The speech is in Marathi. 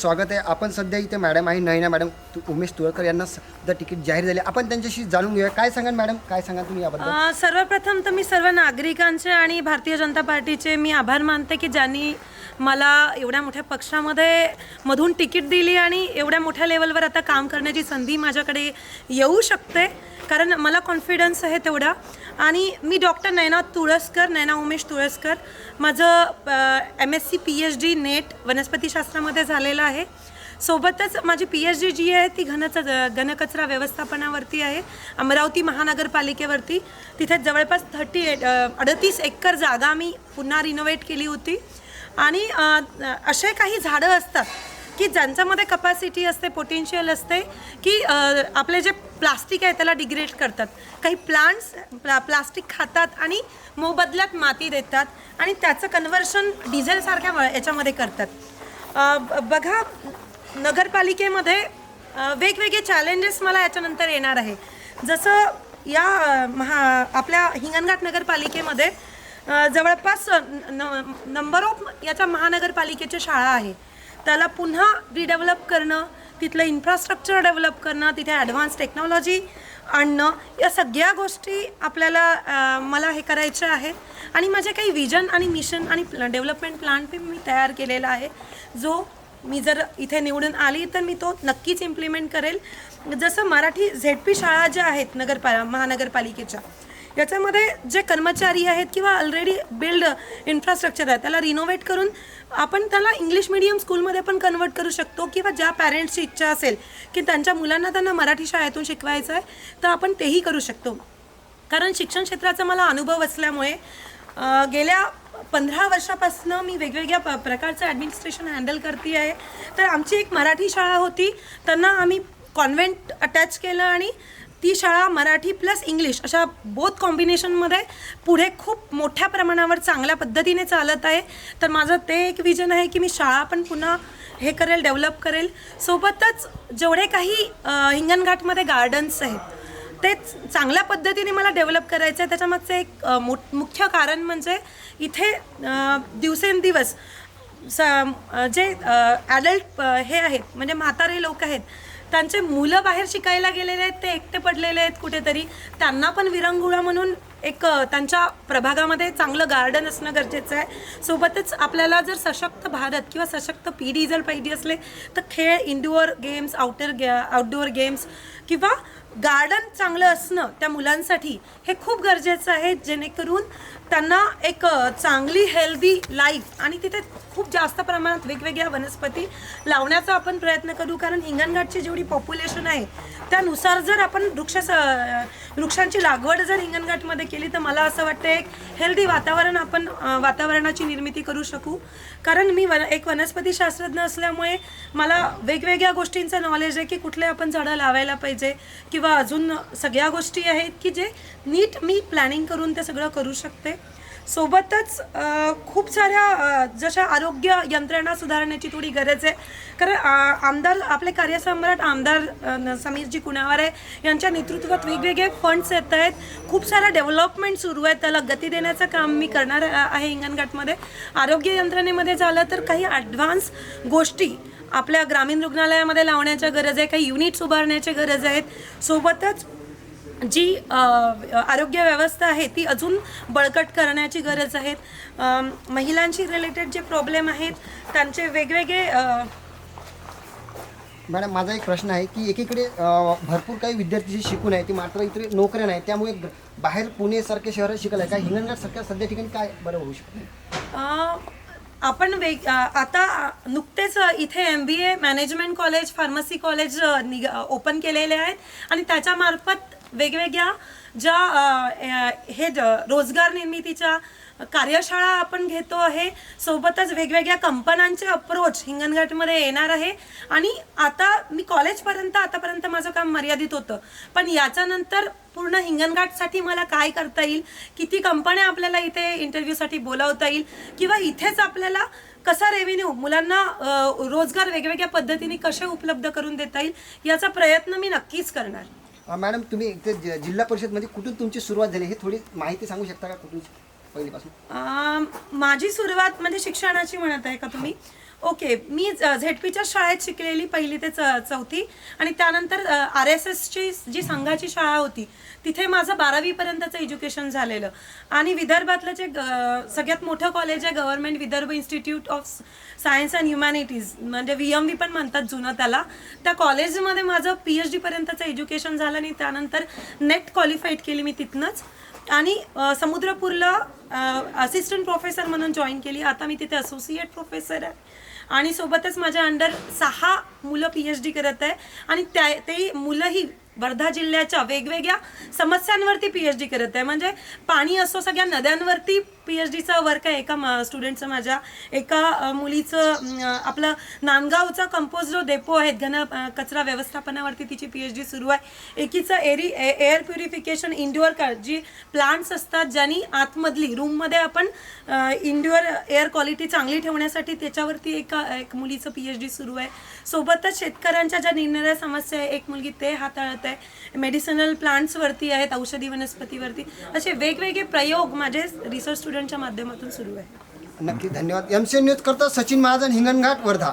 स्वागत आहे. आपण सध्या इथे मॅडम आहे नयना मॅडम? तु- उमेश तुळकर यांना सध्या तिकीट जाहीर झाले. आपण त्यांच्याशी जाणून घेऊया. काय सांगाल मॅडम? काय सांगाल तुम्ही याबद्दल? अ, सर्वप्रथम तर मी सर्व नागरिकांचे आणि भारतीय जनता पार्टीचे मी आभार मानते की ज्यांनी मला एवढ्या मोठ्या पक्षामध्ये मधून तिकीट दिली आणि एवढ्या मोठ्या लेवलवर आता काम करण्याची संधी माझ्याकडे येऊ शकते. कारण मला कॉन्फिडन्स आहे तेवढा. आणि मी डॉक्टर नयना तुळसकर नयना उमेश तुळसकर. माझं M S C P H D net वनस्पतीशास्त्रामध्ये झालेलं आहे. सोबतच माझी पी एच डी जी आहे ती घनच घनकचरा व्यवस्थापनावरती आहे अमरावती महानगरपालिकेवरती. तिथे जवळपास थर्टी एट अडतीस एकर जागा मी पुन्हा रिनोव्हेट केली होती. आणि असे काही झाडं असतात की ज्यांच्यामध्ये कपॅसिटी असते पोटेन्शियल असते की आपले जे प्लास्टिक आहे त्याला डिग्रेड करतात. काही प्लांट्स प्ला प्लास्टिक खातात आणि मोबदल्यात माती देतात आणि त्याचं कन्व्हर्शन डिझेलसारख्या व- याच्यामध्ये करतात. ब- बघा नगरपालिकेमध्ये वेगवेगळे चॅलेंजेस मला याच्यानंतर येणार आहे. जसं या महा आपल्या हिंगणघाट नगरपालिकेमध्ये जवळपास न नंबर ऑफ याच्या महानगरपालिकेच्या शाळा आहे. त्याला पुन्हा रिडेव्हलप करणं तिथलं इन्फ्रास्ट्रक्चर डेव्हलप करणं तिथे ॲडव्हान्स टेक्नॉलॉजी आणणं या सगळ्या गोष्टी आपल्याला मला हे करायचे आहेत. आणि माझे काही विजन आणि मिशन आणि डेव्हलपमेंट प्लॅन पण मी तयार केलेला आहे. जो मी जर इथे निवडून आली तर मी तो नक्कीच इम्प्लिमेंट करेल. जसं मराठी झेड पी शाळा ज्या आहेत नगरपा महानगरपालिकेच्या याच्यामध्ये जे कर्मचारी आहेत किंवा ऑलरेडी बिल्ड इन्फ्रास्ट्रक्चर आहे त्याला रिनोव्हेट करून आपण त्याला इंग्लिश मिडियम स्कूलमध्ये पण कन्वर्ट करू शकतो. किंवा ज्या पॅरेंट्सची इच्छा असेल की त्यांच्या मुलांना त्यांना मराठी शाळेतून शिकवायचं आहे तर आपण तेही करू शकतो. कारण शिक्षण क्षेत्राचा मला अनुभव असल्यामुळे गेल्या पंधरा वर्षापासून मी वेगवेगळ्या प प्रकारचं ॲडमिनिस्ट्रेशन हँडल करते आहे. तर आमची एक मराठी शाळा होती. त्यांना आम्ही कॉन्व्हेंट अटॅच केलं आणि ती शाळा मराठी प्लस इंग्लिश अशा बोथ कॉम्बिनेशनमध्ये पुढे खूप मोठ्या प्रमाणावर चांगल्या पद्धतीने चालत आहे. तर माझं ते एक विजन आहे की मी शाळा पण पुन्हा हे करेल डेव्हलप करेल. सोबतच जेवढे काही हिंगणघाटमध्ये गार्डन्स आहेत ते चांगल्या पद्धतीने मला डेव्हलप करायचं आहे त्याच्यामागचं एक मो मुख्य कारण म्हणजे इथे दिवसेंदिवस स जे ॲडल्ट हे आहेत म्हणजे म्हातारे लोक आहेत त्यांचे मुलं बाहेर शिकायला गेलेले आहेत ते एकटे पडलेले आहेत कुठेतरी. त्यांना पण विरंगुळा म्हणून एक त्यांच्या प्रभागामध्ये चांगलं गार्डन असणं गरजेचं आहे. सोबतच आपल्याला जर सशक्त भारत किंवा सशक्त पिढी जर पाहिजे असले तर खेळ इंडोअर गेम्स आउटर गे आउटडोअर गेम्स किंवा गार्डन चांगलं असणं त्या मुलांसाठी हे खूप गरजेचं आहे जेणेकरून त्यांना एक चांगली हेल्दी लाईफ आणि तिथे खूप जास्त प्रमाणात वेगवेगळ्या वनस्पती लावण्याचा आपण प्रयत्न करू. कारण हिंगणघाटची जेवढी पॉप्युलेशन आहे त्यानुसार जर आपण वृक्ष वृक्षांची लागवड जर हिंगणघाटमध्ये केली तर मला असं वाटतं एक हेल्दी वातावरण आपण वातावरणाची निर्मिती करू शकू. कारण मी वन एक वनस्पती शास्त्रज्ञ असल्यामुळे मला वेगवेगळ्या गोष्टींचं नॉलेज आहे की कुठले आपण झाडं लावायला पाहिजे किंवा अजून सगळ्या गोष्टी आहेत की जे नीट मी प्लॅनिंग करून ते सगळं करू शकते. सोबतच खूप साऱ्या जशा आरोग्य यंत्रणा सुधारण्याची थोडी गरज आहे. कारण आमदार आपले कार्यसम्राट आमदार न- समीरजी कुणावारे यांच्या नेतृत्वात वेगवेगळे फंड्स येत आहेत. खूप सारा डेव्हलपमेंट सुरू आहे. त्याला गती देण्याचं काम मी करणार आहे हिंगणघाटमध्ये आरोग्य यंत्रणेमध्ये झालं तर काही ॲडव्हान्स गोष्टी आपल्या ग्रामीण रुग्णालयामध्ये लावण्याच्या गरज आहे काही युनिट्स उभारण्याची गरज आहेत सोबतच जी आरोग्य व्यवस्था आहे ती अजून बळकट करण्याची गरज आहे महिलांशी रिलेटेड जे प्रॉब्लेम आहेत त्यांचे वेगवेगळे मॅडम माझा एक प्रश्न आहे की एकीकडे भरपूर काही विद्यार्थी जे शिकून आहे ती मात्र इथे नोकऱ्या नाही त्यामुळे बाहेर पुणेसारख्या शहरात शिकायला आहे. काय हिंगणघाट सारख्या सध्या ठिकाणी काय बरं होऊ शकतं आपण वेग आता नुकतेच इथे M B A management college pharmacy college निग open केलेले आहेत. आणि त्याच्यामार्फत वेगवेगळ्या ज्या हे रोजगार निर्मितीच्या कार्यशाळा आपण घेतो आहे. सोबतच वेगवेगळ्या कंपन्यांचे अप्रोच हिंगणघाटमध्ये येणार आहे. आणि आता मी कॉलेजपर्यंत आतापर्यंत माझं काम मर्यादित होतं. पण याच्यानंतर पूर्ण हिंगणघाटसाठी मला काय करता येईल? किती कंपन्या आपल्याला इथे इंटरव्ह्यूसाठी बोलावता येईल? किंवा इथेच आपल्याला कसा रेव्हेन्यू मुलांना रोजगार वेगवेगळ्या पद्धतीने कसे उपलब्ध करून देता येईल? याचा प्रयत्न मी नक्कीच करणार. मॅडम तुम्ही इथे जि- जिल्हा परिषदमध्ये कुठून तुमची सुरुवात झाली? हे थोडी माहिती सांगू शकता का कुठून? पहिलीपासून? माझी सुरुवात म्हणजे शिक्षणाची म्हणत आहे का तुम्ही? ओके मी झेडपीच्या शाळेत शिकलेली पहिली ते च चौथी आणि त्यानंतर आर एस एसची जी संघाची शाळा होती तिथे माझं बारावीपर्यंतचं एज्युकेशन झालेलं. आणि विदर्भातलं जे सगळ्यात मोठं कॉलेज आहे government Vidarbha institute of science and humanities म्हणजे व्ही एम व्ही पण म्हणतात जुनं त्याला. त्या कॉलेजमध्ये माझं पी एच डीपर्यंतचं एज्युकेशन झालं आणि त्यानंतर नेट क्वालिफाईड केली मी तिथनंच. आणि समुद्रपूरला असिस्टंट प्रोफेसर म्हणून जॉईन केली. आता मी तिथे असोसिएट प्रोफेसर आहे. आणि सोबतच माझ्या अंडर सहा मुलं पी एच डी करत आहे. आणि त्या ते मुलंही वर्धा जिल्ह्याच्या वेगवेगळ्या समस्यांवरती पी एच डी करत आहे. म्हणजे पाणी असो सगळ्या नद्यांवरती पी एच डीचा वर्क आहे. एका स्टुडंटचं माझ्या एका मुलीचं आपलं नांदगावचा कंपोज जो डेपो आहे घन कचरा व्यवस्थापनावरती तिची पी एच डी सुरू आहे. एकीचं एरी एअर प्युरिफिकेशन इंडोअर का जी प्लांट्स असतात ज्यांनी आतमधली रूममध्ये आपण इंडोअर एअर क्वालिटी चांगली ठेवण्यासाठी त्याच्यावरती एका एक मुलीचं पी एच डी सुरू आहे. सोबतच शेतकऱ्यांच्या ज्या निरनिराळ्या समस्या आहे एक मुलगी ते हाताळत आहे. मेडिसिनल प्लांट्सवरती आहेत औषधी वनस्पतीवरती. असे वेगवेगळे प्रयोग माझे रिसर्च स्टुडंटच्या माध्यमातून सुरू आहे. नक्की धन्यवाद. एम सी न्यूज करता सचिन महाजन हिंगणघाट वर्धा.